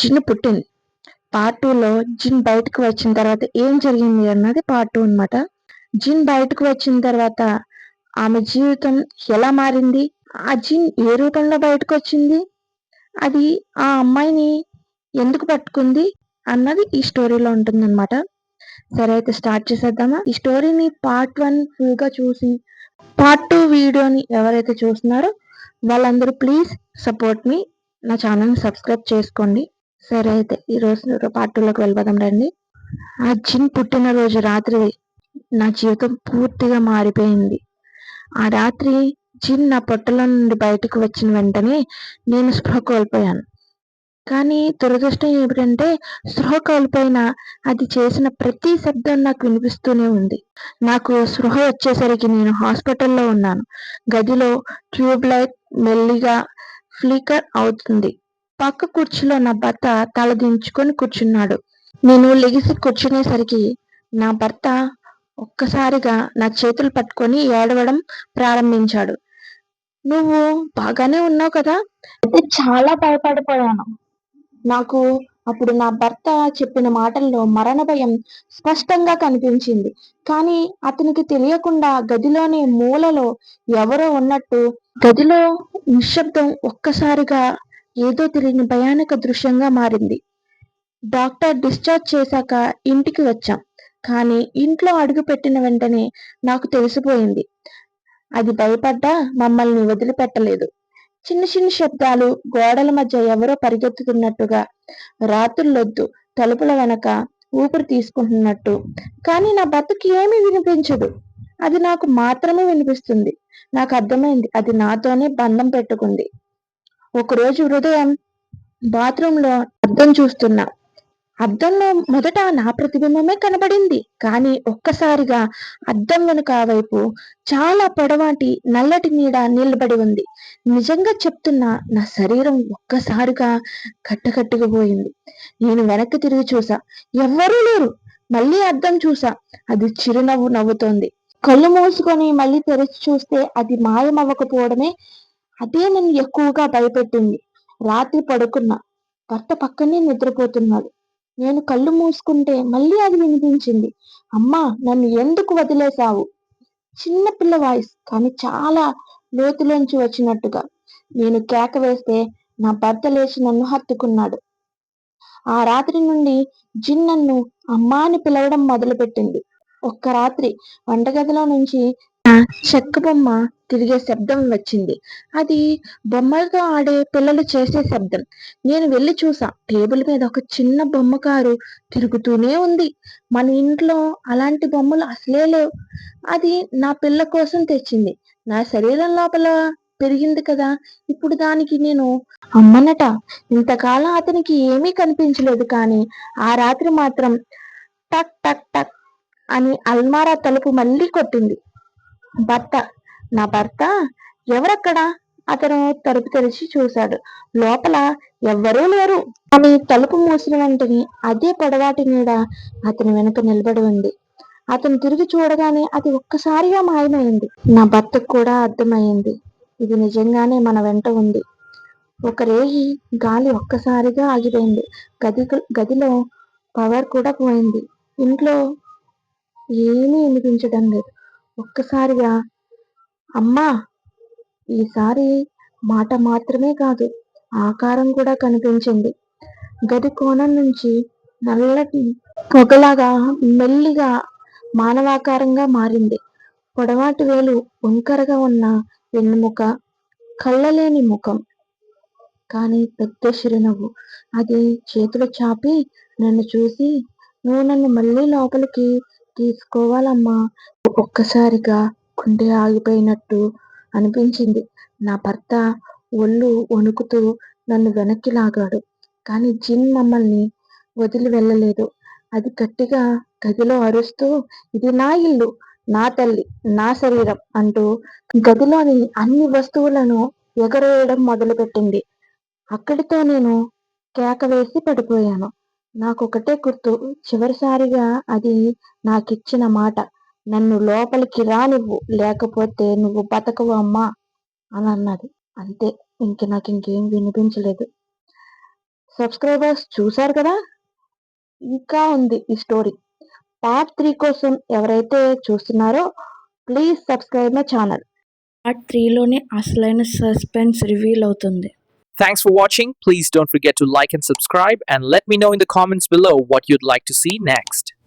జిన్ పుట్టింది. పార్ట్ టూలో జిన్ బయటకు వచ్చిన తర్వాత ఏం జరిగింది అన్నది పార్ట్ టూ అనమాట జిన్ బయటకు వచ్చిన తర్వాత ఆమె జీవితం ఎలా మారింది? ఆ జిన్ ఏ రూపంలో బయటకు వచ్చింది? అది ఆ అమ్మాయిని ఎందుకు పట్టుకుంది అన్నది ఈ స్టోరీలో ఉంటుందన్నమాట. సరే అయితే స్టార్ట్ చేసేద్దామా? ఈ స్టోరీని పార్ట్ వన్ ఫుల్గా చూసి పార్ట్ టూ వీడియోని ఎవరైతే చూస్తున్నారో వాళ్ళందరూ ప్లీజ్ సపోర్ట్ మీ నా ఛానల్ని సబ్స్క్రైబ్ చేసుకోండి. సరే అయితే ఈరోజు పార్టీలోకి వెళ్ళిపోదాం రండి. ఆ జిన్ పుట్టినరోజు రాత్రి నా జీవితం పూర్తిగా మారిపోయింది. ఆ రాత్రి జిన్ నా పొట్టలో నుండి బయటకు వచ్చిన వెంటనే నేను స్పృహ కోల్పోయాను. కానీ దురదృష్టం ఏమిటంటే స్పృహ కోల్పోయిన అది చేసిన ప్రతి శబ్దం నాకు వినిపిస్తూనే ఉంది. నాకు స్పృహ వచ్చేసరికి నేను హాస్పిటల్లో ఉన్నాను. గదిలో ట్యూబ్ లైట్ మెల్లిగా ఫ్లికర్ అవుతుంది. పక్క కుర్చీలో నా భర్త తల దించుకొని కూర్చున్నాడు. నేను లెగిసి కూర్చునేసరికి నా భర్త ఒక్కసారిగా నా చేతులు పట్టుకొని ఏడవడం ప్రారంభించాడు. నువ్వు బాగానే ఉన్నావు కదా? అయితే చాలా భయపడిపోయాను. నాకు అప్పుడు నా భర్త చెప్పిన మాటల్లో మరణ భయం స్పష్టంగా కనిపించింది. కానీ అతనికి తెలియకుండా గదిలోని మూలలో ఎవరో ఉన్నట్టు గదిలో నిశ్శబ్దం ఒక్కసారిగా ఏదో తెలియని భయానక దృశ్యంగా మారింది. డాక్టర్ డిశ్చార్జ్ చేశాక ఇంటికి వచ్చాం. కానీ ఇంట్లో అడుగు పెట్టిన వెంటనే నాకు తెలిసిపోయింది. అది భయపడ్డా మమ్మల్ని వదిలిపెట్టలేదు. చిన్న చిన్న శబ్దాలు గోడల మధ్య ఎవరో పరిగెత్తుతున్నట్టుగా రాత్రులొద్దు తలుపుల వెనక ఊపిరి తీసుకుంటున్నట్టు. కానీ నా బతుకు ఏమీ వినిపించదు. అది నాకు మాత్రమే వినిపిస్తుంది. నాకు అర్థమైంది. అది నాతోనే బంధం పెట్టుకుంది. ఒకరోజు హృదయం బాత్రూంలో అద్దం చూస్తున్నా. అద్దంలో మొదట నా ప్రతిబింబమే కనబడింది. కానీ ఒక్కసారిగా అద్దం వెనుక వైపు చాలా పొడవాటి నల్లటి నీడ నిలబడి ఉంది. నిజంగా చెప్తున్నా నా శరీరం ఒక్కసారిగా కట్టకట్టుకుపోయింది. నేను వెనక్కి తిరిగి చూసా. ఎవ్వరూ లేరు. మళ్ళీ అద్దం చూసా. అది చిరునవ్వు నవ్వుతోంది. కళ్ళు మూసుకొని మళ్ళీ తెరిచి చూస్తే అది మాయమవ్వకపోవడమే అదే నన్ను ఎక్కువగా భయపెట్టింది. రాత్రి పడుకున్నా. భర్త పక్కనే నిద్రపోతున్నాడు. నేను కళ్ళు మూసుకుంటే మళ్ళీ అది వినిపించింది. అమ్మా నన్ను ఎందుకు వదిలేశావు? చిన్న పిల్ల వాయిస్ కానీ చాలా లోతులోంచి వచ్చినట్టుగా. నేను కేక వేస్తే నా భర్త లేచి నన్ను హత్తుకున్నాడు. ఆ రాత్రి నుండి జిన్ నన్ను అమ్మా అని పిలవడం మొదలుపెట్టింది. ఒక్క రాత్రి వంటగదిలో నుంచి చెక్క బొమ్మ తిరిగే శబ్దం వచ్చింది. అది బొమ్మలతో ఆడే పిల్లలు చేసే శబ్దం. నేను వెళ్ళి చూసా. టేబుల్ మీద ఒక చిన్న బొమ్మ కారు తిరుగుతూనే ఉంది. మన ఇంట్లో అలాంటి బొమ్మలు అసలే లేవు. అది నా పిల్ల కోసం తెచ్చింది. నా శరీరం లోపల పెరిగింది కదా. ఇప్పుడు దానికి నేను అమ్మనట. ఇంతకాలం అతనికి ఏమీ కనిపించలేదు కానీ ఆ రాత్రి మాత్రం టక్ టక్ టక్ అని అల్మారా తలుపు మళ్ళీ కొట్టింది. భర్త నా భర్త ఎవరక్కడ? అతను తలుపు తెరిచి చూశాడు. లోపల ఎవ్వరూ లేరు. అని తలుపు మూసిన వెంటనే అదే పొడవాటి నీడ అతని వెనుక నిలబడి ఉంది. అతను తిరిగి చూడగానే అది ఒక్కసారిగా మాయమైంది. నా భర్తకు కూడా అర్థమైంది ఇది నిజంగానే మన వెంట ఉంది. ఒక రేగి గాలి ఒక్కసారిగా ఆగిపోయింది. గది గదిలో పవర్ కూడా పోయింది. ఇంట్లో ఏమీ వినిపించడం లేదు. ఒక్కసారిగా అమ్మా ఈసారి మాట మాత్రమే కాదు ఆకారం కూడా కనిపించింది. గది కోణం నుంచి నల్లటి పొగలాగా మెల్లిగా మానవాకారంగా మారింది. పొడవాటి వేలు వంకరగా ఉన్న వెన్నుముక కళ్ళలేని ముఖం. కానీ పెద్ద చిరునవ్వు. అది చేతులు చాపి నన్ను చూసి నువ్వు నన్ను మళ్ళీ లోపలికి తీసుకోవాలమ్మా. ఒక్కసారిగా గుండె ఆగిపోయినట్టు అనిపించింది. నా భర్త ఒళ్ళు వణుకుతూ నన్ను వెనక్కి లాగాడు. కానీ జిన్ మమ్మల్ని వదిలి వెళ్ళలేదు. అది గట్టిగా గదిలో అరుస్తూ ఇది నా ఇల్లు నా తల్లి నా శరీరం అంటూ గదిలోని అన్ని వస్తువులను ఎగరేయడం మొదలుపెట్టింది. అక్కడితో నేను కేక వేసి పడిపోయాను. నాకొకటే గుర్తు చివరిసారిగా అది నాకిచ్చిన మాట. నన్ను లోపలికి రానివ్వు లేకపోతే నువ్వు బతకవు అమ్మా అని అన్నది. అంతే ఇంక నాకు ఇంకేం వినిపించలేదు. సబ్స్క్రైబర్స్ చూశారు కదా? ఇంకా ఉంది ఈ స్టోరీ పార్ట్ త్రీ కోసం ఎవరైతే చూస్తున్నారో please subscribe my channel part త్రీలోనే అసలైన సస్పెన్స్ రివీల్ అవుతుంది. Thanks for watching. Please don't forget to like and subscribe and let me know in the comments below what you'd like to see next.